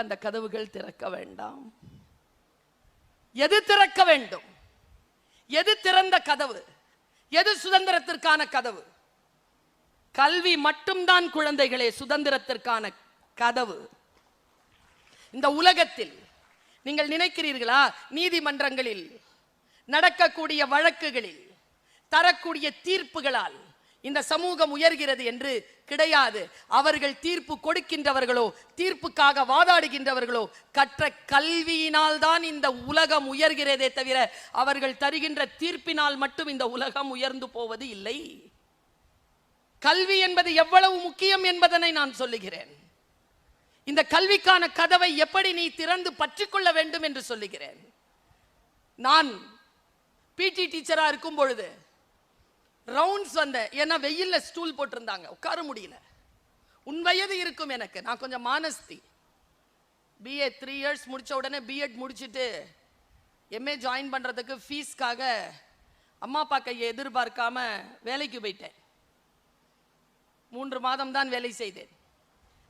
அந்த கதவுகள் திறக்க வேண்டாம். எது திறக்க வேண்டும்? எது திறந்த கதவு? எது சுதந்திரத்திற்கான கதவு? கல்வி மட்டும்தான் குழந்தைகளே சுதந்திரத்திற்கான கதவு. இந்த உலகத்தில் நீங்கள் நினைக்கிறீர்களா? நீதிமன்றங்களில் நடக்கக்கூடிய வழக்குகளில் தரக்கூடிய தீர்ப்புகளால் இந்த சமூகம் உயர்கிறது என்று கிடையாது. அவர்கள் தீர்ப்பு கொடுக்கின்றவர்களோ தீர்ப்புக்காக வாதாடுகின்றவர்களோ கற்ற கல்வியினால் தான் இந்த உலகம் உயர்கிறதே தவிர அவர்கள் தருகின்ற தீர்ப்பினால் மட்டும் இந்த உலகம் உயர்ந்து போவது இல்லை. கல்வி என்பது எவ்வளவு முக்கியம் என்பதனை நான் சொல்லுகிறேன். இந்த கல்விக்கான கதவை எப்படி நீ திறந்து பற்றிக்கொள்ள வேண்டும் என்று சொல்லுகிறேன். நான் பிடி டீச்சரா இருக்கும் பொழுது ரவுண்ட்ஸ் வந்தேன் ஏன்னா வெயில்ல ஸ்டூல் போட்டிருந்தாங்க. உட்கார முடியல. உன் வயது இருக்கும் எனக்கு. நான் கொஞ்சம் மானஸ்தி. பிஏ த்ரீ இயர்ஸ் முடித்த உடனே பிஎட் முடிச்சிட்டு எம்ஏ ஜாயின் பண்ணுறதுக்கு ஃபீஸ்க்காக அம்மா அப்பா கையை எதிர்பார்க்காம வேலைக்கு போயிட்டேன். மூன்று மாதம் தான் வேலை செய்தேன்.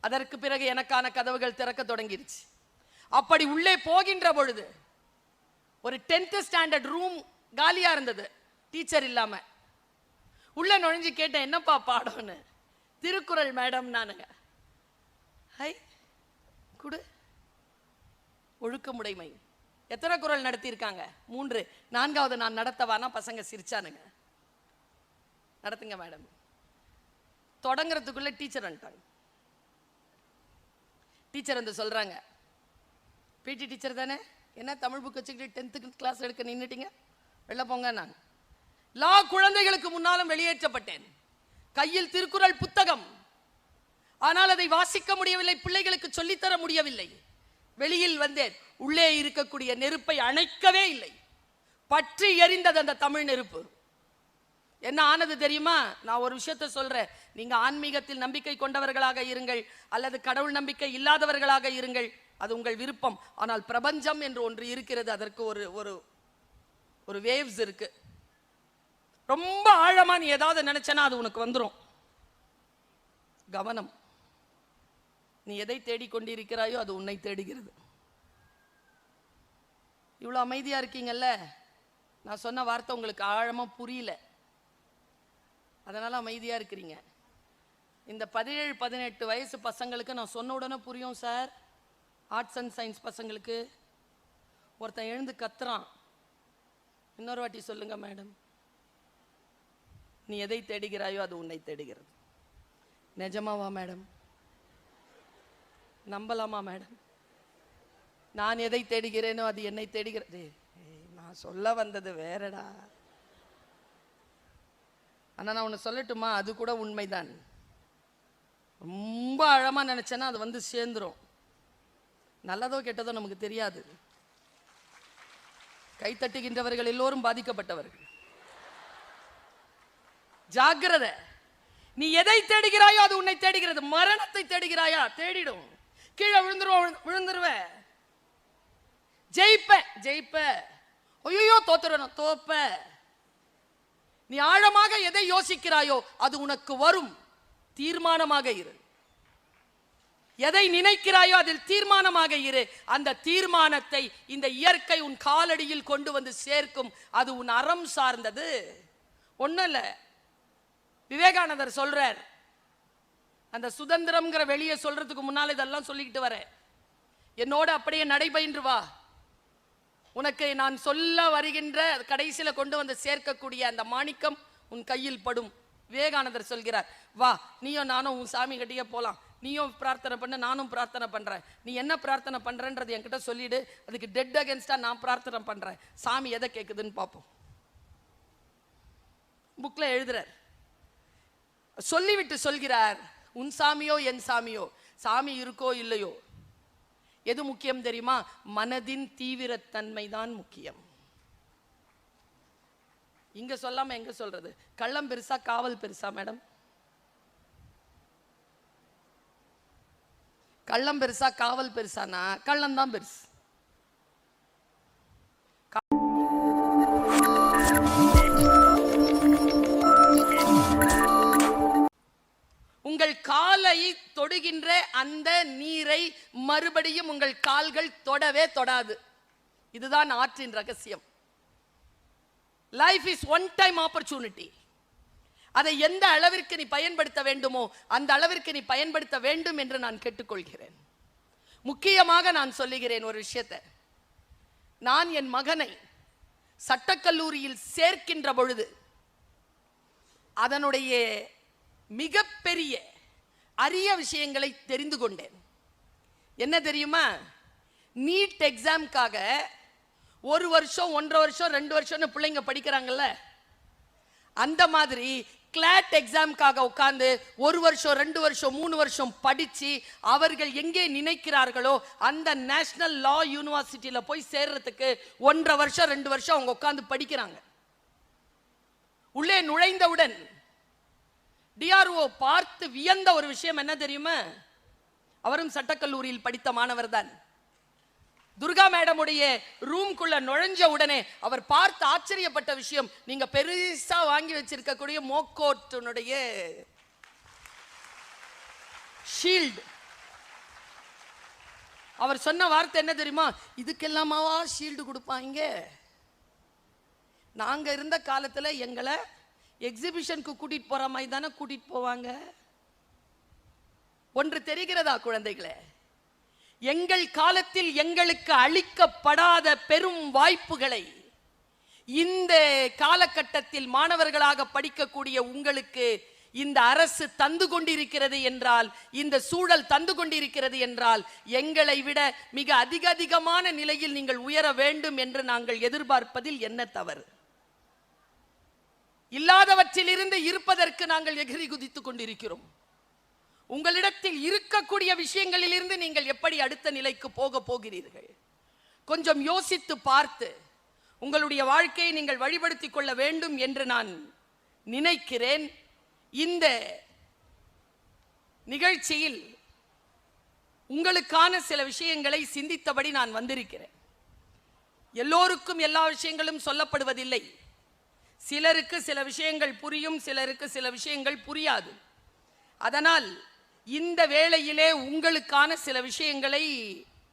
அதற்கு பிறகு எனக்கான கதவுகள் திறக்க தொடங்கிருச்சு. அப்படி உள்ளே போகின்ற பொழுது ஒரு டென்த்து ஸ்டாண்டர்ட் ரூம் காலியாக இருந்தது. டீச்சர் இல்லாமல் உள்ள நுழைஞ்சு கேட்டேன் என்னப்பா பாடம்னு? திருக்குறள் மேடம் நானுங்க. ஹை குடு. ஒழுக்கமுடைமை. எத்தனை குறள் நடத்தியிருக்காங்க? மூன்று. நான்காவது நான் நடத்தவானா? பசங்க சிரிச்சானுங்க. நடத்துங்க மேடம். தொடங்குறதுக்குள்ள டீச்சர் வந்துட்டாங்க. டீச்சர் வந்து சொல்கிறாங்க பிடி டீச்சர் தானே? என்ன தமிழ் புக் வச்சுக்கிட்டு டென்த்து கிளாஸ் எடுக்க நின்றுட்டீங்க வெளில போங்க நான் லா குழந்தைகளுக்கு முன்னாலும் வெளியேற்றப்பட்டேன். கையில் திருக்குறள் புத்தகம். ஆனால் அதை வாசிக்க முடியவில்லை பிள்ளைகளுக்கு சொல்லித்தர முடியவில்லை. வெளியில் வந்தேன் உள்ளே இருக்கக்கூடிய நெருப்பை அணைக்கவே இல்லை. பற்றி எரிந்தது அந்த தமிழ் நெருப்பு. என்ன ஆனது தெரியுமா? நான் ஒரு விஷயத்த சொல்றேன். நீங்க ஆன்மீகத்தில் நம்பிக்கை கொண்டவர்களாக இருங்கள் அல்லது கடவுள் நம்பிக்கை இல்லாதவர்களாக இருங்கள். அது உங்கள் விருப்பம். ஆனால் பிரபஞ்சம் என்று ஒன்று இருக்கிறது. அதற்கு ஒரு ஒரு ஒரு வேவ்ஸ் இருக்கு. ரொம்ப ஆழமா நீ ஏதாவது நினைச்சனா அது உனக்கு வந்துடும் கவனம். நீ எதை தேடிக்கொண்டிருக்கிறாயோ அது உன்னை தேடுகிறது. இவ்வளோ அமைதியாக இருக்கீங்கல்ல? நான் சொன்ன வார்த்தை உங்களுக்கு ஆழமாக புரியல. அதனால் அமைதியாக இருக்கிறீங்க. இந்த பதினேழு பதினெட்டு வயசு பசங்களுக்கு நான் சொன்ன உடனே புரியும் சார். ஆர்ட்ஸ் அண்ட் சயின்ஸ் பசங்களுக்கு. ஒருத்தன் எழுந்து கத்துறான். இன்னொரு வாட்டி சொல்லுங்கள் மேடம். நீ எதை தேடுகிறாயோ அது உன்னை தேடுகிறது. நிஜமாவா மேடம்? நம்பலாமா மேடம்? நான் எதை தேடுகிறேனோ அது என்னை தேடுகிறது ஏய், நான் சொல்ல வந்தது வேறடா. ஆனா நான் உன்னை சொல்லட்டுமா? அது கூட உண்மைதான். ரொம்ப ஆழமாக நினச்சேன்னா அது வந்து சேர்ந்துரும். நல்லதோ கெட்டதோ நமக்கு தெரியாது. கைத்தட்டுகின்றவர்கள் எல்லோரும் பாதிக்கப்பட்டவர்கள். ஜாக்கிரதை. நீ எதை தேடுகிறாயோ அது உன்னை தேடுகிறது. மரணத்தை தேடுகிறாயா? தேடிடும். கீழே விழுந்துருவ விழுந்துருவ. ஜெயிப்ப ஜெயிப்ப. ஐயோ தோத்துருவேன் தோப்ப. நீ ஆழமாக எதை யோசிக்கிறாயோ அது உனக்கு வரும். தீர்மானமாக இரு. எதை நினைக்கிறாயோ அதில் தீர்மானமாக இரு. அந்த தீர்மானத்தை இந்த இயற்கை உன் காலடியில் கொண்டு வந்து சேர்க்கும். அது உன் அறம் சார்ந்தது. ஒண்ணும் இல்ல. விவேகானந்தர் சொல்றார். அந்த சுதந்திரம்ங்கிற வெளியே சொல்றதுக்கு முன்னால் இதெல்லாம் சொல்லிக்கிட்டு வரேன். என்னோட அப்படியே நடைபயின்று வா. உனக்கு நான் சொல்ல வருகின்ற கடைசியில் கொண்டு வந்து சேர்க்கக்கூடிய அந்த மாணிக்கம் உன் கையில் படும். விவேகானந்தர் சொல்கிறார் வா நீயும் நானும் உன் சாமி கட்டியே போகலாம் நீயும் பிரார்த்தனை பண்ண நானும் பிரார்த்தனை பண்ணுறேன் நீ என்ன பிரார்த்தனை பண்ணுறன்றது என்கிட்ட சொல்லிடு. அதுக்கு டெட் அகேன்ஸ்டாக நான் பிரார்த்தனை பண்ணுறேன் சாமி எதை கேட்குதுன்னு பார்ப்போம் புக்கில் எழுதுறார் சொல்லிவிட்டு சொல்கிறார் உன் சாமியோ என் சாமியோ சாமி இருக்கோ இல்லையோ? எது முக்கியம் தெரியுமா? மனதின் தீவிரத்தன்மை தான் முக்கியம். இங்க சொல்லாம எங்க சொல்றது? கள்ளம் பெருசா காவல் பெருசா மேடம்? கள்ளம் பெருசா காவல் பெருசானா? கள்ளம் தான் பெருசு. உங்கள் காலை தொடுகின்ற அந்த நீரை மறுபடியும் உங்கள் கால்கள் தொடவே தொடாது. இதுதான் ஆற்றின் ரகசியம். Life is one time opportunity அதை எந்த அளவிற்கு நீ பயன்படுத்த வேண்டுமோ அந்த அளவிற்கு நீ பயன்படுத்த வேண்டும் என்று நான் கேட்டுக்கொள்கிறேன். முக்கியமாக நான் சொல்லுகிறேன் ஒரு விஷயத்தை. நான் என் மகனை சட்டக்கல்லூரியில் சேர்க்கின்ற பொழுது அதனுடைய மிகப்பெரிய அரிய விஷயங்களை தெரிந்து கொண்டேன். என்ன தெரியுமா? நீட் எக்ஸாம்க்காக ஒரு வருஷம் ஒன்றரை வருஷம் ரெண்டு வருஷம்னு பிள்ளைங்க படிக்கிறாங்கல்ல? அந்த மாதிரி கிளாட் எக்ஸாம்க்காக உட்காந்து ஒரு வருஷம் ரெண்டு வருஷம் மூணு வருஷம் படிச்சு அவர்கள் எங்கே நினைக்கிறார்களோ அந்த நேஷனல் லா யூனிவர்சிட்டியில போய் சேர்றதுக்கு ஒன்றரை வருஷம் ரெண்டு வருஷம் அவங்க உட்காந்து படிக்கிறாங்க. உள்ளே நுழைந்தவுடன் டிஆர்ஓ பார்த்து வியந்த ஒரு விஷயம் என்ன தெரியுமா? அவரும் சட்டக்கல்லூரியில் படித்த மாணவர் தான். துர்கா மேடமுடைய ரூம்குள்ள நுழைஞ்ச உடனே அவர் பார்த்து ஆச்சரியப்பட்ட விஷயம் நீங்க பெருசா வாங்கி வச்சிருக்கக்கூடிய மோக்கோட்டனுடைய ஷீல்டு அவர் சொன்ன வார்த்தை என்ன தெரியுமா? இதுக்கெல்லாமாவா ஷீல்டு கொடுப்பாங்க? நாங்க இருந்த காலத்துல எங்களை எக்ஸிபிஷனுக்கு கூட்டிட்டு போற மாதிரி தானே கூட்டிட்டு போவாங்க? ஒன்று தெரிகிறதா குழந்தைகளே? எங்கள் காலத்தில் எங்களுக்கு அளிக்கப்படாத பெரும் வாய்ப்புகளை இந்த காலகட்டத்தில் மாணவர்களாக படிக்கக்கூடிய உங்களுக்கு இந்த அரசு தந்து கொண்டிருக்கிறது என்றால் இந்த சூழல் தந்து கொண்டிருக்கிறது என்றால் எங்களை விட மிக அதிக அதிகமான நிலையில் நீங்கள் உயர வேண்டும் என்று நாங்கள் எதிர்பார்ப்பதில் என்ன தவறு? இல்லாதவற்றிலிருந்து இருப்பதற்கு நாங்கள் எகிரி குதித்துக் கொண்டிருக்கிறோம். உங்களிடத்தில் இருக்கக்கூடிய விஷயங்களிலிருந்து நீங்கள் எப்படி அடுத்த நிலைக்கு போக போகிறீர்கள்? கொஞ்சம் யோசித்து பார்த்து உங்களுடைய வாழ்க்கையை நீங்கள் வழிபடுத்திக் கொள்ள வேண்டும் என்று நான் நினைக்கிறேன். இந்த நிகழ்ச்சியில் உங்களுக்கான சில விஷயங்களை சிந்தித்தபடி நான் வந்திருக்கிறேன். எல்லோருக்கும் எல்லா விஷயங்களும் சொல்லப்படுவதில்லை. சிலருக்கு சில விஷயங்கள் புரியும் சிலருக்கு சில விஷயங்கள் புரியாது. அதனால் இந்த வேளையிலே உங்களுக்கான சில விஷயங்களை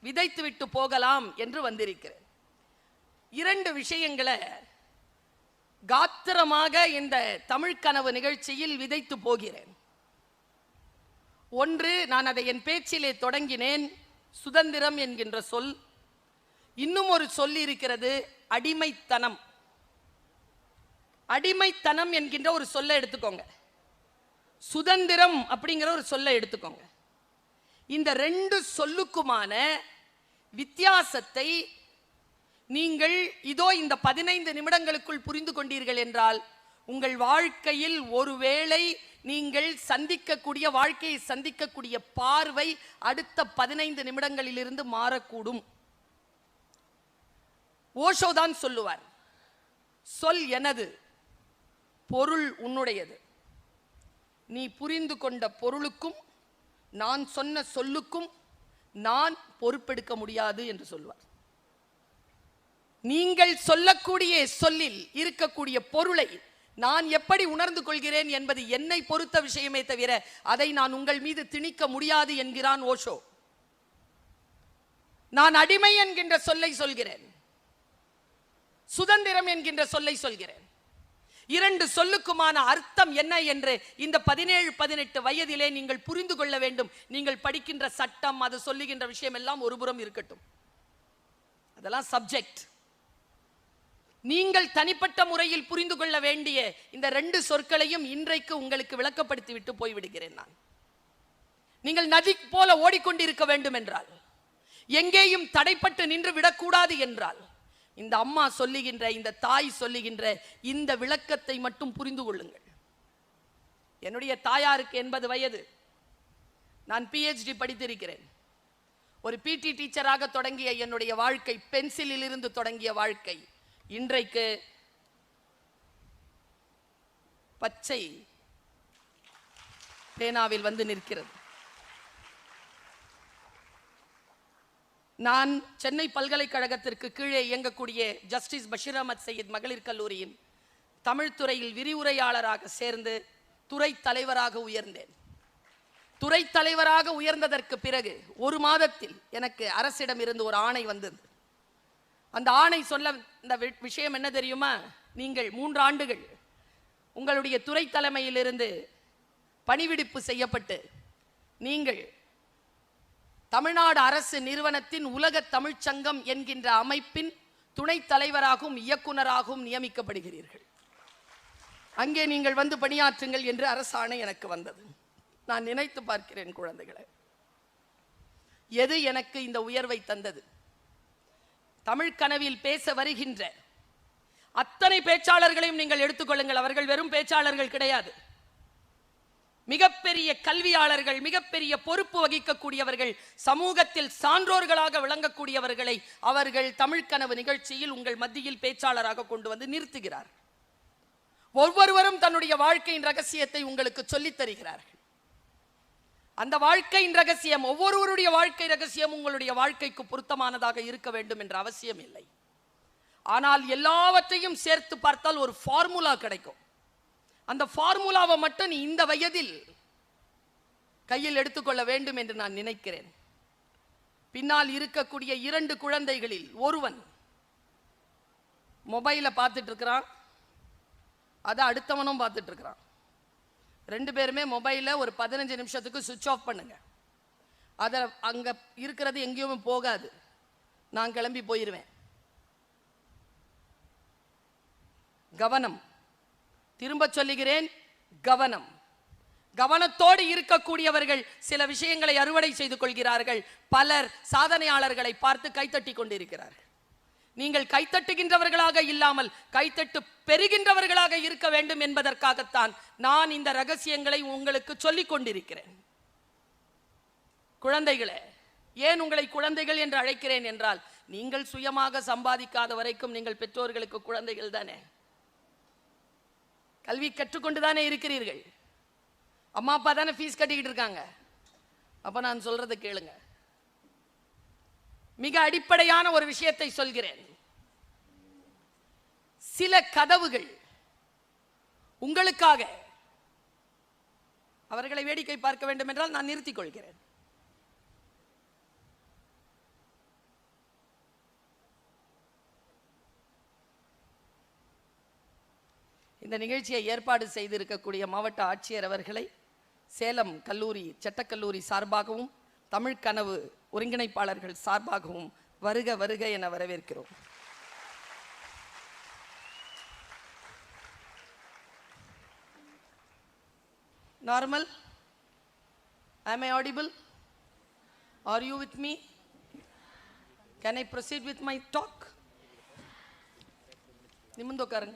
விதைத்துவிட்டு போகலாம் என்று வந்திருக்கிறேன். இரண்டு விஷயங்களை காத்திரமாக இந்த தமிழ் கனவு நிகழ்ச்சியில் விதைத்து போகிறேன். ஒன்று நான் அதை என் பேச்சிலே தொடங்கினேன் சுதந்திரம் என்கின்ற சொல். இன்னும் ஒரு சொல் இருக்கிறது அடிமைத்தனம். அடிமைத்தனம் என்கின்ற ஒரு சொல்லை எடுத்துக்கோங்க. சுதந்திரம் அப்படிங்கிற ஒரு சொல்லை எடுத்துக்கோங்க. இந்த ரெண்டு சொல்லுக்குமான வித்தியாசத்தை நீங்கள் இதோ இந்த பதினைந்து நிமிடங்களுக்குள் புரிந்து கொண்டீர்கள் என்றால் உங்கள் வாழ்க்கையில் ஒருவேளை நீங்கள் சந்திக்கக்கூடிய வாழ்க்கையை சந்திக்கக்கூடிய பார்வை அடுத்த பதினைந்து நிமிடங்களிலிருந்து மாறக்கூடும். ஓஷோ தான் சொல்லுவார் சொல் எனது. பொருள் உன்னுடையது. நீ புரிந்து கொண்ட பொருளுக்கும் நான் சொன்ன சொல்லுக்கும் நான் பொறுப்பெடுக்க முடியாது என்று சொல்வார். நீங்கள் சொல்லக்கூடிய சொல்லில் இருக்கக்கூடிய பொருளை நான் எப்படி உணர்ந்து கொள்கிறேன் என்பது என்னை பொறுத்த விஷயமே தவிர அதை நான் உங்கள் மீது திணிக்க முடியாது என்கிறான் ஓஷோ. நான் அடிமை என்கின்ற சொல்லை சொல்கிறேன். சுதந்திரம் என்கின்ற சொல்லை சொல்கிறேன். இரண்டு சொல்லுக்குமான அர்த்தம் என்ன என்று இந்த பதினேழு பதினெட்டு வயதிலே நீங்கள் புரிந்து கொள்ள வேண்டும். நீங்கள் படிக்கின்ற சட்டம் அது சொல்லுகின்ற விஷயம் எல்லாம் ஒருபுறம் இருக்கட்டும். அதெல்லாம் சப்ஜெக்ட் நீங்கள் தனிப்பட்ட முறையில் புரிந்து கொள்ள வேண்டிய இந்த ரெண்டு சொற்களையும் இன்றைக்கு உங்களுக்கு விளக்கப்படுத்தி விட்டு போய்விடுகிறேன் நான். நீங்கள் நதி போல ஓடிக்கொண்டிருக்க வேண்டும் என்றால் எங்கேயும் தடைப்பட்டு நின்று விடக்கூடாது என்றால் இந்த அம்மா சொல்லுகின்ற இந்த தாய் சொல்லுகின்ற இந்த விளக்கத்தை மட்டும் புரிந்து கொள்ளுங்கள். என்னுடைய தாயாருக்கு எண்பது வயது. நான் பிஹெச்டி படித்திருக்கிறேன். ஒரு பிடி டீச்சராக தொடங்கிய என்னுடைய வாழ்க்கை பென்சிலில் இருந்து தொடங்கிய வாழ்க்கை. இன்றைக்கு பச்சை பேனாவில் வந்து நிற்கிறது. நான் சென்னை பல்கலைக்கழகத்திற்கு கீழே இயங்கக்கூடிய ஜஸ்டிஸ் பஷீர் அஹமத் சையீத் மகளிர் கல்லூரியின் தமிழ் துறையில் விரிவுரையாளராக சேர்ந்து துறை தலைவராக உயர்ந்தேன். துறை தலைவராக உயர்ந்ததற்கு பிறகு ஒரு மாதத்தில் எனக்கு அரசிடம் இருந்து ஒரு ஆணை வந்தது. அந்த ஆணை சொல்ல இந்த விஷயம் என்ன தெரியுமா? நீங்கள் மூன்று ஆண்டுகள் உங்களுடைய துறை தலைமையிலிருந்து பணிவிடுப்பு செய்யப்பட்டு நீங்கள் தமிழ்நாடு அரசு நிறுவனத்தின் உலக தமிழ்ச் சங்கம் என்கின்ற அமைப்பின் துணைத் தலைவராகவும் இயக்குனராகவும் நியமிக்கப்படுகிறீர்கள். அங்கே நீங்கள் வந்து பணியாற்றுங்கள் என்று அரசாணை எனக்கு வந்தது. நான் நினைத்து பார்க்கிறேன் குழந்தைகளை. எது எனக்கு இந்த உயர்வை தந்தது? தமிழ் கனவில் பேச வருகின்ற அத்தனை பேச்சாளர்களையும் நீங்கள் எடுத்துக்கொள்ளுங்கள் அவர்கள் வெறும் பேச்சாளர்கள் கிடையாது. மிகப்பெரிய கல்வியாளர்கள் மிகப்பெரிய பொறுப்பு வகிக்கக்கூடியவர்கள் சமூகத்தில் சான்றோர்களாக விளங்கக்கூடியவர்களை அவர்கள் தமிழ்கனவு நிகழ்ச்சியில் உங்கள் மத்தியில் பேச்சாளராக கொண்டு வந்து நிறுத்துகிறார். ஒவ்வொருவரும் தன்னுடைய வாழ்க்கையின் ரகசியத்தை உங்களுக்கு சொல்லித் தருகிறார்கள். அந்த வாழ்க்கையின் ரகசியம் ஒவ்வொருவருடைய வாழ்க்கை ரகசியம் உங்களுடைய வாழ்க்கைக்கு பொருத்தமானதாக இருக்க வேண்டும் என்ற அவசியம் இல்லை ஆனால் எல்லாவற்றையும் சேர்த்து பார்த்தால் ஒரு ஃபார்முலா கிடைக்கும். அந்த ஃபார்முலாவை மட்டும் நீ இந்த வயதில் கையில் எடுத்துக்கொள்ள வேண்டும் என்று நான் நினைக்கிறேன். பின்னால் இருக்கக்கூடிய இரண்டு குழந்தைகளில் ஒருவன் மொபைலை பார்த்துட்டு இருக்கிறான் அதை அடுத்தவனும் பார்த்துட்டு இருக்கிறான் ரெண்டு பேருமே மொபைலை ஒரு பதினஞ்சு நிமிஷத்துக்கு சுவிட்ச் ஆஃப் பண்ணுங்க. அதை அங்கே இருக்கிறது எங்கேயுமே போகாது. நான் கிளம்பி போயிடுவேன் கவனம். திரும்ப சொல்லுகிறேன் கவனம். கவனத்தோடு இருக்கக்கூடியவர்கள் சில விஷயங்களை அறுவடை செய்து கொள்கிறார்கள். பலர் சாதனையாளர்களை பார்த்து கைத்தட்டி கொண்டிருக்கிறார்கள். நீங்கள் கைத்தட்டுகின்றவர்களாக இல்லாமல் கைத்தட்டு பெறுகின்றவர்களாக இருக்க வேண்டும் என்பதற்காகத்தான் நான் இந்த ரகசியங்களை உங்களுக்கு சொல்லிக் கொண்டிருக்கிறேன். குழந்தைகளே ஏன் உங்களை குழந்தைகள் என்று அழைக்கிறேன் என்றால் நீங்கள் சுயமாக சம்பாதிக்காத வரைக்கும் நீங்கள் பெற்றோர்களுக்கு குழந்தைகள் தானே? கல்வி கற்றுக்கொண்டு தானே இருக்கிறீர்கள். அம்மா அப்பா தானே ஃபீஸ் கட்டிக்கிட்டு இருக்காங்க. அப்போ நான் சொல்றதை கேளுங்க. மிக அடிப்படையான ஒரு விஷயத்தை சொல்கிறேன். சில கதவுகள் உங்களுக்காக. அவர்களை வேடிக்கை பார்க்க வேண்டும் என்றால் நான் நிறுத்திக் கொள்கிறேன். இந்த நிகழ்ச்சியை ஏற்பாடு செய்திருக்கக்கூடிய மாவட்ட ஆட்சியர் அவர்களை சேலம் கல்லூரி சட்டக்கல்லூரி சார்பாகவும் தமிழ் கனவு ஒருங்கிணைப்பாளர்கள் சார்பாகவும் வருக வருக என வரவேற்கிறோம். Normal am i audible? Are you with me? Can i proceed with my talk? நிமிந்து உட்காருங்க.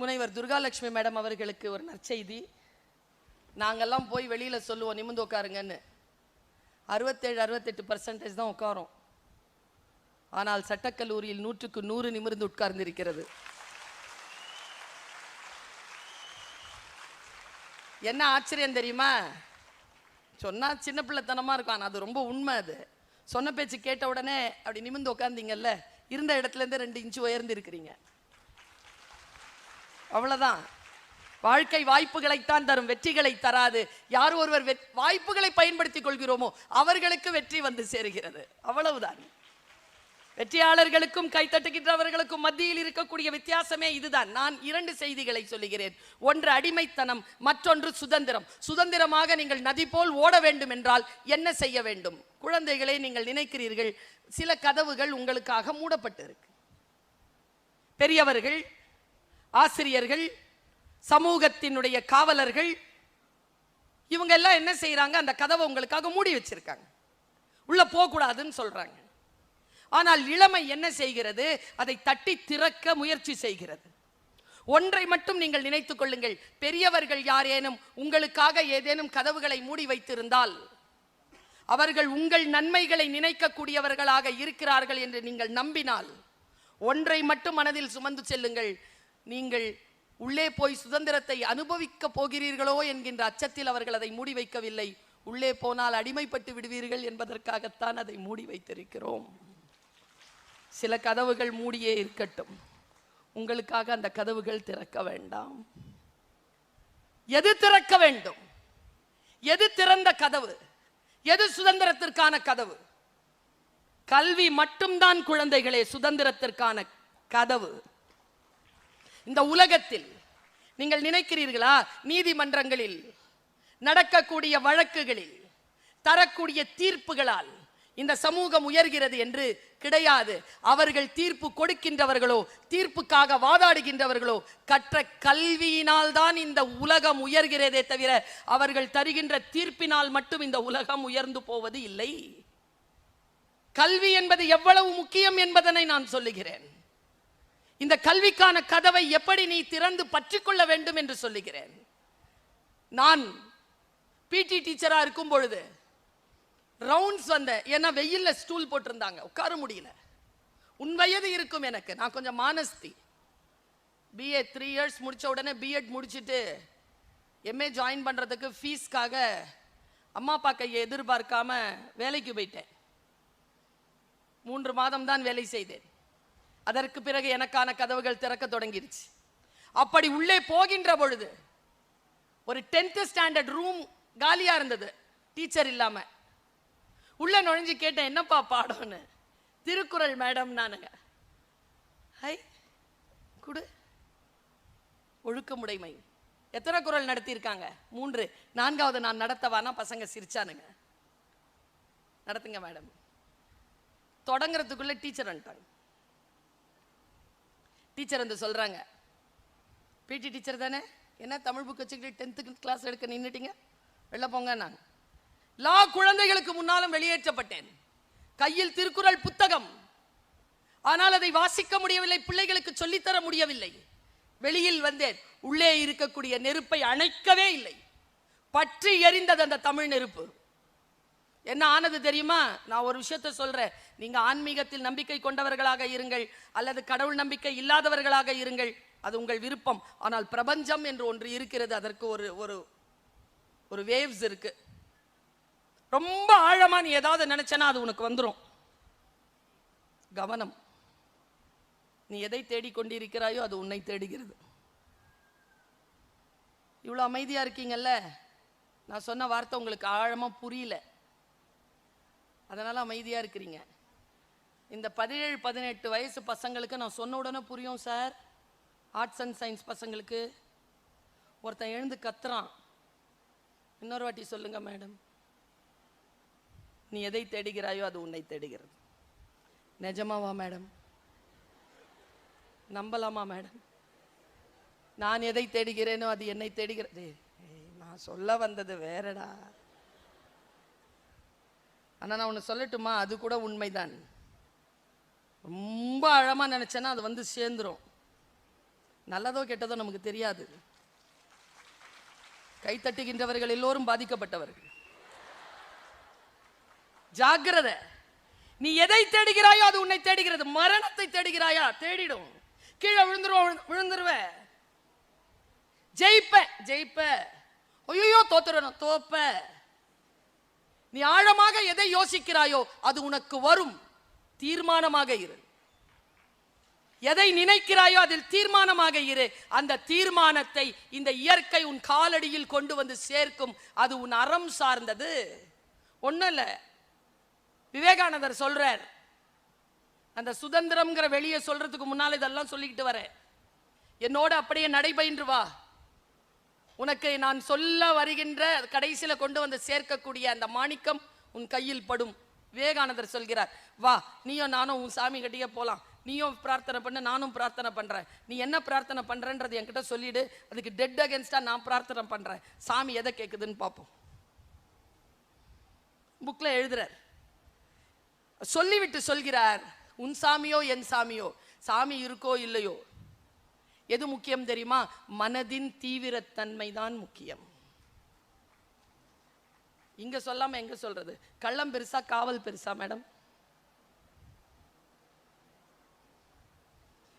முனைவர் துர்காலட்சுமி மேடம் அவர்களுக்கு ஒரு நற்செய்தி. நாங்கெல்லாம் போய் வெளியில சொல்லுவோம் நிமிந்து உட்காருங்கன்னு. அறுபத்தேழு அறுபத்தெட்டு பர்சன்டேஜ் தான் உட்காரோம். ஆனால் சட்டக்கல்லூரியில் நூற்றுக்கு நூறு நிமிர்ந்து உட்கார்ந்திருக்கிறது. என்ன ஆச்சரியம் தெரியுமா? சொன்னா சின்ன பிள்ளைத்தனமாக இருக்கும். ஆனால் அது ரொம்ப உண்மை அது. சொன்ன பேச்சு கேட்ட உடனே அப்படி நிமிர்ந்து உட்கார்ந்தீங்கல்ல? இருந்த இடத்துல இருந்து ரெண்டு இன்ச்சு உயர்ந்து இருக்கிறீங்க அவ்வளவுதான். வாழ்க்கை வாய்ப்புகளைத்தான் தரும் வெற்றிகளை தராது. யார் ஒருவர் வெ- வாய்ப்புகளை பயன்படுத்திக் கொள்கிறோமோ அவர்களுக்கு வெற்றி வந்து சேருகிறது. அவ்வளவுதான். வெற்றியாளர்களுக்கும் கைத்தட்டுகின்றவர்களுக்கும் மத்தியில் இருக்கக்கூடிய வித்தியாசமே இதுதான். நான் இரண்டு செய்திகளை சொல்லுகிறேன். ஒன்று அடிமைத்தனம் மற்றொன்று சுதந்திரம். சுதந்திரமாக நீங்கள் நதி போல் ஓட வேண்டும் என்றால் என்ன செய்ய வேண்டும்? குழந்தைகளை நீங்கள் நினைக்கிறீர்கள். சில கதவுகள் உங்களுக்காக மூடப்பட்டு இருக்கு பெரியவர்கள் ஆசிரியர்கள் சமூகத்தினுடைய காவலர்கள் இவங்க எல்லாம் என்ன செய்கிறாங்க அந்த கதவை உங்களுக்காக மூடி வச்சிருக்காங்க. உள்ள போகக்கூடாதுன்னு சொல்றாங்க. ஆனால் இளமை என்ன செய்கிறது? அதை தட்டி திறக்க முயற்சி செய்கிறது. ஒன்றை மட்டும் நீங்கள் நினைத்துக் கொள்ளுங்கள். பெரியவர்கள் யாரேனும் உங்களுக்காக ஏதேனும் கதவுகளை மூடி வைத்திருந்தால் அவர்கள் உங்கள் நன்மைகளை நினைக்கக்கூடியவர்களாக இருக்கிறார்கள் என்று நீங்கள் நம்பினால் ஒன்றை மட்டும் மனதில் சுமந்து செல்லுங்கள். நீங்கள் உள்ளே போய் சுதந்திரத்தை அனுபவிக்க போகிறீர்களோ என்கின்ற அச்சத்தில் அவர்கள் அதை மூடி வைக்கவில்லை. உள்ளே போனால் அடிமைப்பட்டு விடுவீர்கள் என்பதற்காகத்தான் அதை மூடி வைத்திருக்கிறோம். சில கதவுகள் மூடியே இருக்கட்டும். உங்களுக்காக அந்த கதவுகள் திறக்க வேண்டாம். எது திறக்க வேண்டும்? எது திறந்த கதவு? எது சுதந்திரத்திற்கான கதவு? கல்வி மட்டும்தான் குழந்தைகளே சுதந்திரத்திற்கான கதவு. இந்த உலகத்தில் நீங்கள் நினைக்கிறீர்களா? நீதிமன்றங்களில் நடக்கக்கூடிய வழக்குகளில் தரக்கூடிய தீர்ப்புகளால் இந்த சமூகம் உயர்கிறது என்று கிடையாது. அவர்கள் தீர்ப்பு கொடுக்கின்றவர்களோ தீர்ப்புக்காக வாதாடுகின்றவர்களோ கற்ற கல்வியினால் தான் இந்த உலகம் உயர்கிறதே தவிர அவர்கள் தருகின்ற தீர்ப்பினால் மட்டும் இந்த உலகம் உயர்ந்து போவது இல்லை. கல்வி என்பது எவ்வளவு முக்கியம் என்பதனை நான் சொல்லுகிறேன். இந்த கல்விக்கான கதவை எப்படி நீ திறந்து பற்றிக்கொள்ள வேண்டும் என்று சொல்லுகிறேன். நான் பிடி டீச்சராக இருக்கும் பொழுது ரவுண்ட்ஸ் வந்தேன் ஏன்னா வெயிலில் ஸ்டூல் போட்டிருந்தாங்க உட்கார முடியல. உன் வயது இருக்கும் எனக்கு நான் கொஞ்சம் மானஸ்தி. பிஏ த்ரீ இயர்ஸ் முடித்த உடனே பிஎட் முடிச்சிட்டு எம்ஏ ஜாயின் பண்ணுறதுக்கு ஃபீஸ்க்காக அம்மா அப்பா கையை எதிர்பார்க்காம வேலைக்கு போயிட்டேன். மூன்று மாதம் தான் வேலை செய்தேன். அதற்கு பிறகு எனக்கான கதவுகள் திறக்க தொடங்கிருச்சு. அப்படி உள்ளே போகின்ற பொழுது ஒரு டென்த் ஸ்டாண்டர்ட் ரூம் காலியா இருந்தது டீச்சர் இல்லாம. உள்ள நுழைஞ்சு கேட்டேன் என்னப்பா பாடம்னு? திருக்குறள் மேடம் நானுங்க. ஹை குடு. ஒழுக்கமுடைமை. எத்தனை குரல் நடத்தியிருக்காங்க? மூன்று. நான்காவது நான் நடத்தவானா? பசங்க சிரிச்சானுங்க. நடத்துங்க மேடம். தொடங்குறதுக்குள்ள டீச்சர் வந்துட்டாங்க. டீச்சர் வந்து சொல்கிறாங்க பிடி டீச்சர் தானே? என்ன தமிழ் புக் வச்சுக்கிட்டு டென்த்து கிளாஸ் எடுக்க நின்றுட்டீங்க வெளில போங்க நான் லா குழந்தைகளுக்கு முன்னாலும் வெளியேற்றப்பட்டேன். கையில் திருக்குறள் புத்தகம். ஆனால் அதை வாசிக்க முடியவில்லை பிள்ளைகளுக்கு சொல்லித்தர முடியவில்லை. வெளியில் வந்தேன். உள்ளே இருக்கக்கூடிய நெருப்பை அணைக்கவே இல்லை. பற்றி எரிந்தது அந்த தமிழ் நெருப்பு. என்ன ஆனது தெரியுமா? நான் ஒரு விஷயத்த சொல்றேன். நீங்க ஆன்மீகத்தில் நம்பிக்கை கொண்டவர்களாக இருங்கள் அல்லது கடவுள் நம்பிக்கை இல்லாதவர்களாக இருங்கள். அது உங்கள் விருப்பம். ஆனால் பிரபஞ்சம் என்று ஒன்று இருக்கிறது அதற்கு ஒரு ஒரு ஒரு வேவ்ஸ் இருக்கு. ரொம்ப ஆழமா நீ ஏதாவது நினைச்சனா அது உனக்கு வந்துடும் கவனம். நீ எதை தேடிக்கொண்டிருக்கிறாயோ அது உன்னை தேடுகிறது. இவ்வளோ அமைதியா இருக்கீங்கல்ல? நான் சொன்ன வார்த்தை உங்களுக்கு ஆழமா புரியல. அதனால் அமைதியாக இருக்கிறீங்க. இந்த பதினேழு பதினெட்டு வயசு பசங்களுக்கு நான் சொன்ன உடனே புரியும் சார். ஆர்ட்ஸ் அண்ட் சயின்ஸ் பசங்களுக்கு. ஒருத்தன் எழுந்து கத்துறான். இன்னொரு வாட்டி சொல்லுங்க மேடம். நீ எதை தேடுகிறாயோ அது உன்னை தேடுகிறது. நிஜமாவா மேடம்? நம்பலாமா மேடம்? நான் எதை தேடுகிறேனோ அது என்னை தேடுகிறது. ஏய், நான் சொல்ல வந்தது வேறடா. ஆனால் நான் ஒன்று சொல்லட்டுமா? அது கூட உண்மைதான். ரொம்ப ஆழமா நினைச்சேன்னா அது வந்து சேர்ந்துரும். நல்லதோ கெட்டதோ நமக்கு தெரியாது. கைத்தட்டுகின்றவர்கள் எல்லோரும் பாதிக்கப்பட்டவர்கள். ஜாக்கிரதை. நீ எதை தேடுகிறாயோ அது உன்னை தேடுகிறது. மரணத்தை தேடுகிறாயா? தேடிடும். கீழே விழுந்துருவோம் விழுந்துருவ. ஜெயிப்ப ஜெயிப்ப. ஐயோ தோத்துடணும் தோப்ப. நீ ஆழமாக எதை யோசிக்கிறாயோ அது உனக்கு வரும். தீர்மானமாக இரு. எதை நினைக்கிறாயோ அதில் தீர்மானமாக இரு. அந்த தீர்மானத்தை இந்த இயற்கை உன் காலடியில் கொண்டு வந்து சேர்க்கும். அது உன் அறம் சார்ந்தது. ஒண்ணும் இல்ல. விவேகானந்தர் சொல்றார். அந்த சுதந்திரம்ங்கிற வெளியே சொல்றதுக்கு முன்னால் இதெல்லாம் சொல்லிக்கிட்டு வரேன். என்னோட அப்படியே நடைபயின்று வா. உனக்கு நான் சொல்ல வருகின்ற கடைசியில் கொண்டு வந்து சேர்க்கக்கூடிய அந்த மாணிக்கம் உன் கையில் படும். விவேகானந்தர் சொல்கிறார் வா நீயும் நானும் உன் சாமி கிட்டயே போகலாம் நீயும் பிரார்த்தனை பண்ணு நானும் பிரார்த்தனை பண்ணுறேன் நீ என்ன பிரார்த்தனை பண்ணுறன்றது என்கிட்ட சொல்லிடு. அதுக்கு டெட் அகேன்ஸ்டாக நான் பிரார்த்தனை பண்ணுறேன் சாமி எதை கேட்குதுன்னு பார்ப்போம். புக்கில் எழுதுறார் சொல்லிவிட்டு சொல்கிறார் உன் சாமியோ என் சாமியோ சாமி இருக்கோ இல்லையோ எது முக்கியம் தெரியுமா? மனதின் தீவிரத்தன்மை தான் முக்கியம். இங்க சொல்லாம எங்க சொல்றது? கள்ளம் பெருசா காவல் பெருசா மேடம்?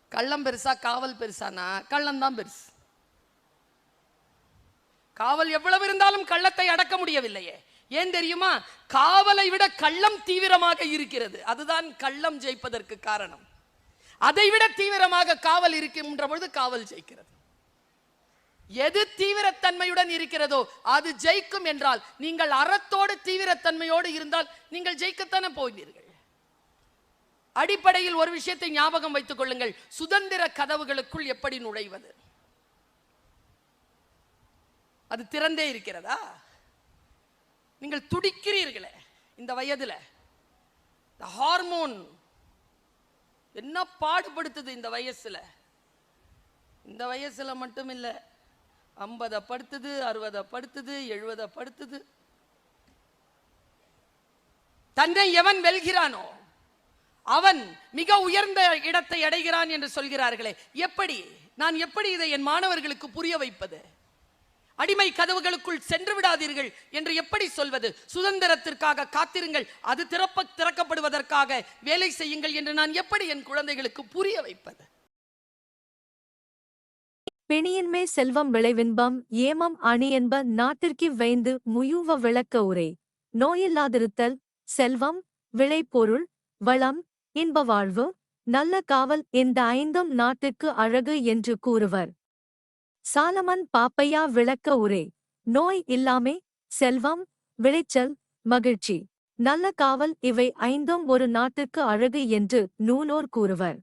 கள்ளம் பெருசா காவல் பெருசானா? கள்ளம் தான் பெருசு. காவல் எவ்வளவு இருந்தாலும் கள்ளத்தை அடக்க முடியவில்லையே. ஏன் தெரியுமா? காவலை விட கள்ளம் தீவிரமாக இருக்கிறது. அதுதான் கள்ளம் ஜெயிப்பதற்கு காரணம். அதைவிட தீவிரமாக காவல் இருக்கின்ற பொழுது காவல் ஜெயிக்கிறது. எது தீவிரத்தன்மையுடன் இருக்கிறதோ அது ஜெயிக்கும் என்றால் நீங்கள் அறத்தோடு தீவிரத்தன்மையோடு இருந்தால் நீங்கள் ஜெயிக்கத்தானே போகிறீர்கள் அடிப்படையில் ஒரு விஷயத்தை ஞாபகம் வைத்துக் கொள்ளுங்கள். சுதந்திர கதவுகளுக்குள் எப்படி நுழைவது? அது திறந்தே இருக்கிறதா? நீங்கள் துடிக்கிறீர்களே இந்த வயதுல. ஹார்மோன் என்ன பாடுபடுத்துது இந்த வயசுல? இந்த வயசுல மட்டும் இல்ல. ஐம்பதை படுத்துது அறுபதை படுத்துது எழுபதை படுத்துது. தன்னை எவன் வெல்கிறானோ அவன் மிக உயர்ந்த இடத்தை அடைகிறான் என்று சொல்கிறார்களே. எப்படி? நான் எப்படி இதை என் மாணவர்களுக்கு புரிய வைப்பது? அடிமை கதவுகளுக்குள் சென்று விடாதீர்கள் என்று எப்படி சொல்வது? சுதந்திரத்திற்காக காத்திருங்கள். அது திறப்ப திறக்கப்படுவதற்காக வேலை செய்யுங்கள் என்று நான் எப்படி என் குழந்தைகளுக்கு புரிய வைப்பது? பிணியின்மே செல்வம் விளைவின்பம் ஏமம் அணி என்ப நாட்டிற்கு வைந்து முயுவ விளக்க உரை. நோயில்லாதிருத்தல் செல்வம் விளைபொருள் வளம் இன்ப வாழ்வு நல்ல காவல் இந்த ஐந்தும் நாட்டுக்கு அழகு என்று கூறுவர். சாலமன் பாப்பையா விளக்க உரை. நோய் இல்லாமே செல்வம் விளைச்சல் மகிழ்ச்சி. நல்ல காவல் இவை ஐந்தும் ஒரு நாட்டுக்கு அழகு என்று நூலோர் கூறுவர்.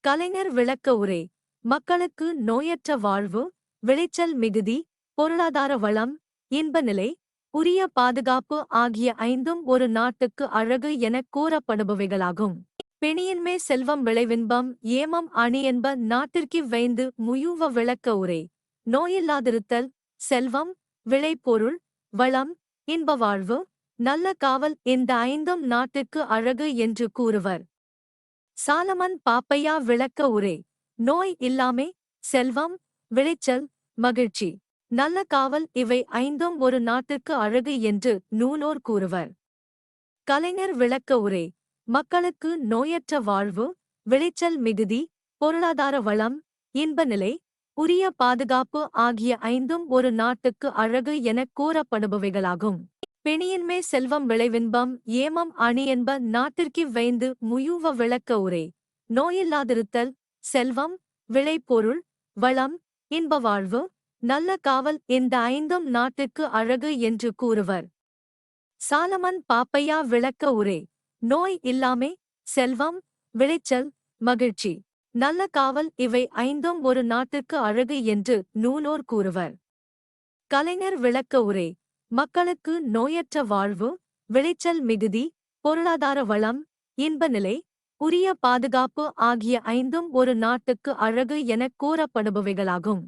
கலைஞர் விளக்க உரை. மக்களுக்கு நோயற்ற வாழ்வு விளைச்சல் மிகுதி பொருளாதார வளம் இன்ப நிலை உரிய பாதுகாப்பு ஆகிய ஐந்தும் ஒரு நாட்டுக்கு அழகு எனக் கூறப்படுபவைகளாகும். பிணியின்மே செல்வம் விளைவின்பம் ஏமம் அணி என்ப நாட்டிற்கு வைந்து முயூவ விளக்க உரை. நோயில்லாதிருத்தல் செல்வம் விளைபொருள் வளம் இன்ப வாழ்வு நல்ல காவல் இந்த ஐந்தும் நாட்டுக்கு அழகு என்று கூறுவர். சாலமன் பாப்பையா விளக்க உரை. நோய் இல்லாமே செல்வம் விளைச்சல் மகிழ்ச்சி நல்ல காவல் இவை ஐந்தும் ஒரு நாட்டுக்கு அழகு என்று நூலோர் கூறுவர். கலைஞர் விளக்க உரை. மக்களுக்கு நோயற்ற வாழ்வு விளைச்சல் மிகுதி பொருளாதார வளம் இன்ப நிலை உரிய பாதுகாப்பு ஆகிய ஐந்தும் ஒரு நாட்டுக்கு அழகு எனக் கூறப்படுபவைகளாகும். பிணியின்மே செல்வம் விளைவின்பம் ஏமம் அணி என்ப நாட்டிற்கு வைந்து முயூவ விளக்க உரை. நோயில்லாதிருத்தல் செல்வம் விளைபொருள் வளம் இன்ப வாழ்வு நல்ல காவல் இந்த ஐந்தும் நாட்டுக்கு அழகு என்று கூறுவர். சாலமன் பாப்பையா விளக்க உரை. நோய் இல்லாமே செல்வம் விளைச்சல் மகிழ்ச்சி. நல்ல காவல் இவை ஐந்தும் ஒரு நாட்டுக்கு அழகு என்று நூலோர் கூறுவர். கலைஞர் விளக்க உரை மக்களுக்கு நோயற்ற வாழ்வு விளைச்சல் மிகுதி பொருளாதார வளம் இன்ப நிலை உரிய பாதுகாப்பு ஆகிய ஐந்தும் ஒரு நாட்டுக்கு அழகு எனக் கூறப்படுபவைகளாகும்.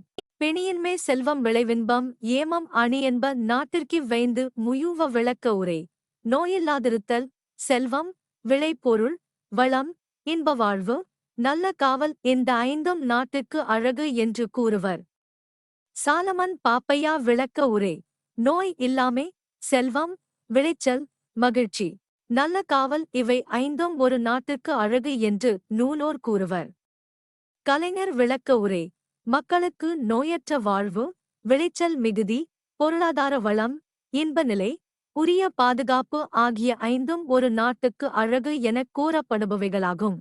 பெணியின்மே செல்வம் விளைவின்பம் ஏமம் அணி என்ப நாட்டிற்கு வைந்து முயுவ விளக்க உரை நோயில்லாதிருத்தல் செல்வம் விளைபொருள் வளம் இன்ப வாழ்வு நல்ல காவல் இந்த ஐந்தும் நாட்டுக்கு அழகு என்று கூறுவர். சாலமன் பாப்பையா விளக்க உரை நோய் இல்லாமே செல்வம் விளைச்சல் மகிழ்ச்சி. நல்ல காவல் இவை ஐந்தும் ஒரு நாட்டுக்கு அழகு என்று நூலோர் கூறுவர். கலைஞர் விளக்க உரை மக்களுக்கு நோயற்ற வாழ்வு விளைச்சல் மிகுதி பொருளாதார வளம் இன்ப நிலை உரிய பாதுகாப்பு ஆகிய ஐந்தும் ஒரு நாட்டுக்கு அழகு எனக் கூறப்படுபவைகளாகும்.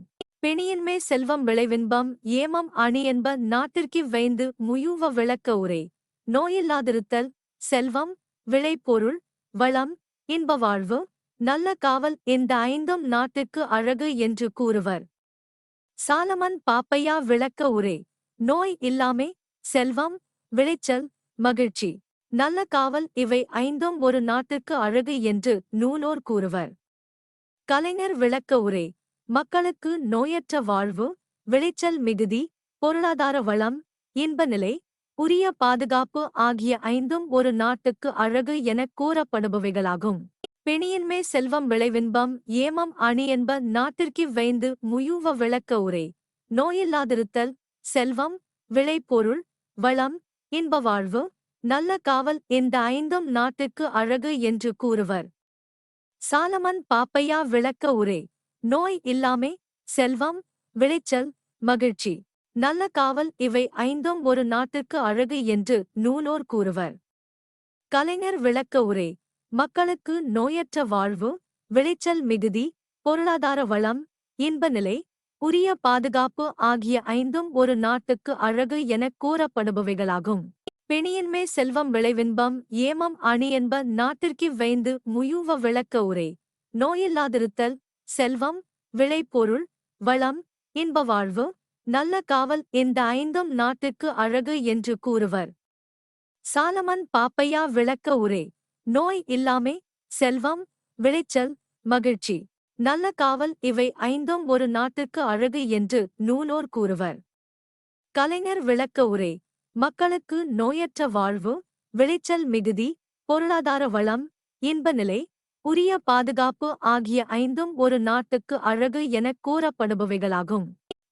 பிணியின்மே செல்வம் விளைவின்பம் ஏமம் அணி என்ப நாட்டிற்கு வைந்து முயுவ விளக்க உரை. நோயில்லாதிருத்தல் செல்வம் விளைபொருள் வளம் இன்ப வாழ்வு நல்ல காவல் இந்த ஐந்தும் நாட்டுக்கு அழகு என்று கூறுவர். சாலமன் பாப்பையா விளக்க உரை. நோய் இல்லாமே செல்வம் விளைச்சல் மகிழ்ச்சி. நல்ல காவல் இவை ஐந்தும் ஒரு நாட்டுக்கு அழகு என்று நூலோர் கூறுவர். கலைஞர் விளக்க உரை மக்களுக்கு நோயற்ற வாழ்வு விளைச்சல் மிகுதி பொருளாதார வளம் இன்ப நிலை உரிய பாதுகாப்பு ஆகிய ஐந்தும் ஒரு நாட்டுக்கு அழகு எனக் கூறப்படுபவைகளாகும். பெணியின்மே செல்வம் விளைவின்பம் ஏமம் அணி என்ப நாட்டிற்கு வைந்து முயுவ விளக்க உரை நோயில்லாதிருத்தல் செல்வம் விளைபொருள் வளம் இன்ப வாழ்வு நல்ல காவல் இந்த ஐந்தும் நாட்டுக்கு அழகு என்று கூறுவர். சாலமன் பாப்பையா விளக்க உரை. நோய் இல்லாமே செல்வம் விளைச்சல் மகிழ்ச்சி. நல்ல காவல் இவை ஐந்தும் ஒரு நாட்டுக்கு அழகு என்று நூலோர் கூறுவர். கலைஞர் விளக்க உரை. மக்களுக்கு நோயற்ற வாழ்வு விளைச்சல் மிகுதி பொருளாதார வளம் இன்ப நிலை உரிய பாதுகாப்பு ஆகிய ஐந்தும் ஒரு நாட்டுக்கு அழகு எனக் கூறப்படுபவைகளாகும். பிணியின்மே செல்வம் விளைவின்பம் ஏமம் அணி என்ப நாட்டிற்கிவ் வைந்து முயூவ விளக்க உரை. நோயில்லாதிருத்தல் செல்வம் விளைபொருள் வளம் இன்ப வாழ்வு நல்ல காவல் இந்த ஐந்தும் நாட்டுக்கு அழகு என்று கூறுவர். சாலமன் பாப்பையா விளக்க உரை. நோய் இல்லாமே செல்வம் விளைச்சல் மகிழ்ச்சி. நல்ல காவல் இவை ஐந்தும் ஒரு நாட்டுக்கு அழகு என்று நூலோர் கூறுவர். கலைஞர் விளக்க உரை. மக்களுக்கு நோயற்ற வாழ்வு விளைச்சல் மிகுதி பொருளாதார வளம் இன்ப நிலை உரிய பாதுகாப்பு ஆகிய ஐந்தும் ஒரு நாட்டுக்கு அழகு எனக் கூறப்படுபவைகளாகும்.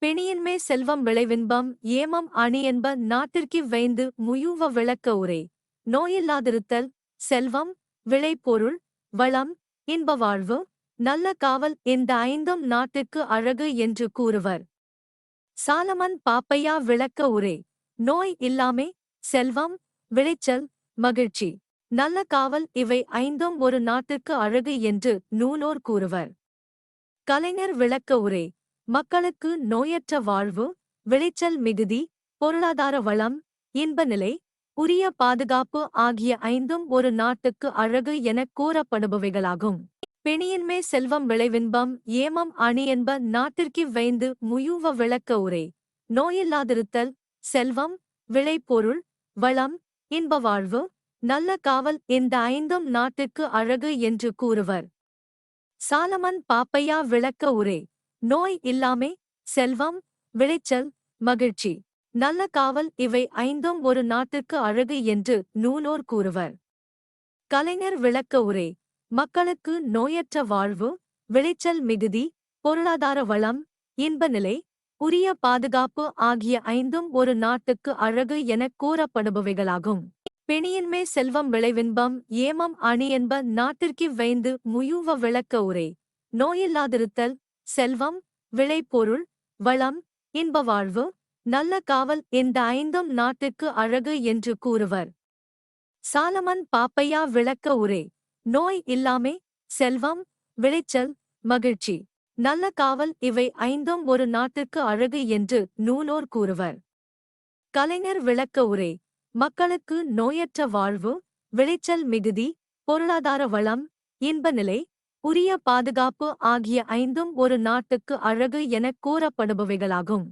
பெணியின்மே செல்வம் விளைவின்பம் ஏமம் அணி என்ப நாட்டிற்கு வைந்து முயூவ விளக்க உரை. நோயில்லாதிருத்தல் செல்வம் விளைபொருள் வளம் இன்ப வாழ்வு நல்ல காவல் இந்த ஐந்தும் நாட்டுக்கு அழகு என்று கூறுவர். சாலமன் பாப்பையா விளக்க உரை. நோய் இல்லாமை செல்வம் விளைச்சல் மகிழ்ச்சி. நல்ல காவல் இவை ஐந்தும் ஒரு நாட்டுக்கு அழகு என்று நூலோர் கூறுவர். கலைஞர் விளக்க உரை மக்களுக்கு நோயற்ற வாழ்வு விளைச்சல் மிகுதி பொருளாதார வளம் இன்ப நிலை உரிய பாதுகாப்பு ஆகிய ஐந்தும் ஒரு நாட்டுக்கு அழகு எனக் கூறப்படுபவைகளாகும். பெணியின்மே செல்வம் விளைவின்பம் ஏமம் அணி என்ப நாட்டிற்கு வைந்து முயூவ விளக்க உரை நோயில்லாதிருத்தல் செல்வம் விளைபொருள் வளம் இன்ப வாழ்வு நல்ல காவல் இந்த ஐந்தும் நாட்டுக்கு அழகு என்று கூறுவர். சாலமன் பாப்பையா விளக்க உரை நோய் இல்லாமே செல்வம் விளைச்சல் மகிழ்ச்சி நல்ல காவல் இவை ஐந்தும் ஒரு நாட்டுக்கு அழகு என்று நூலோர் கூறுவர். கலைஞர் விளக்க உரை மக்களுக்கு நோயற்ற வாழ்வு விளைச்சல் மிகுதி பொருளாதார வளம் இன்ப நிலை உரிய பாதுகாப்பு ஆகிய ஐந்தும் ஒரு நாட்டுக்கு அழகு எனக் கூறப்படுபவைகளாகும். பெணியின்மே செல்வம் விளைவின்பம் ஏமம் அணி என்ப நாட்டிற்கு வைந்து முயூவ விளக்க உரை. நோயில்லாதிருத்தல் செல்வம் விளைபொருள் வளம் இன்ப வாழ்வு நல்ல காவல் இந்த ஐந்தும் நாட்டுக்கு அழகு என்று கூறுவர். சாலமன் பாப்பையா விளக்க உரை. நோய் இல்லாமே செல்வம் விளைச்சல் மகிழ்ச்சி. நல்ல காவல் இவை ஐந்தும் ஒரு நாட்டுக்கு அழகு என்று நூலோர் கூறுவர். கலைஞர் விளக்க உரை மக்களுக்கு நோயற்ற வாழ்வு விளைச்சல் மிகுதி பொருளாதார வளம் இன்ப நிலை உரிய பாதுகாப்பு ஆகிய ஐந்தும் ஒரு நாட்டுக்கு அழகு எனக் கூறப்படுபவைகளாகும்.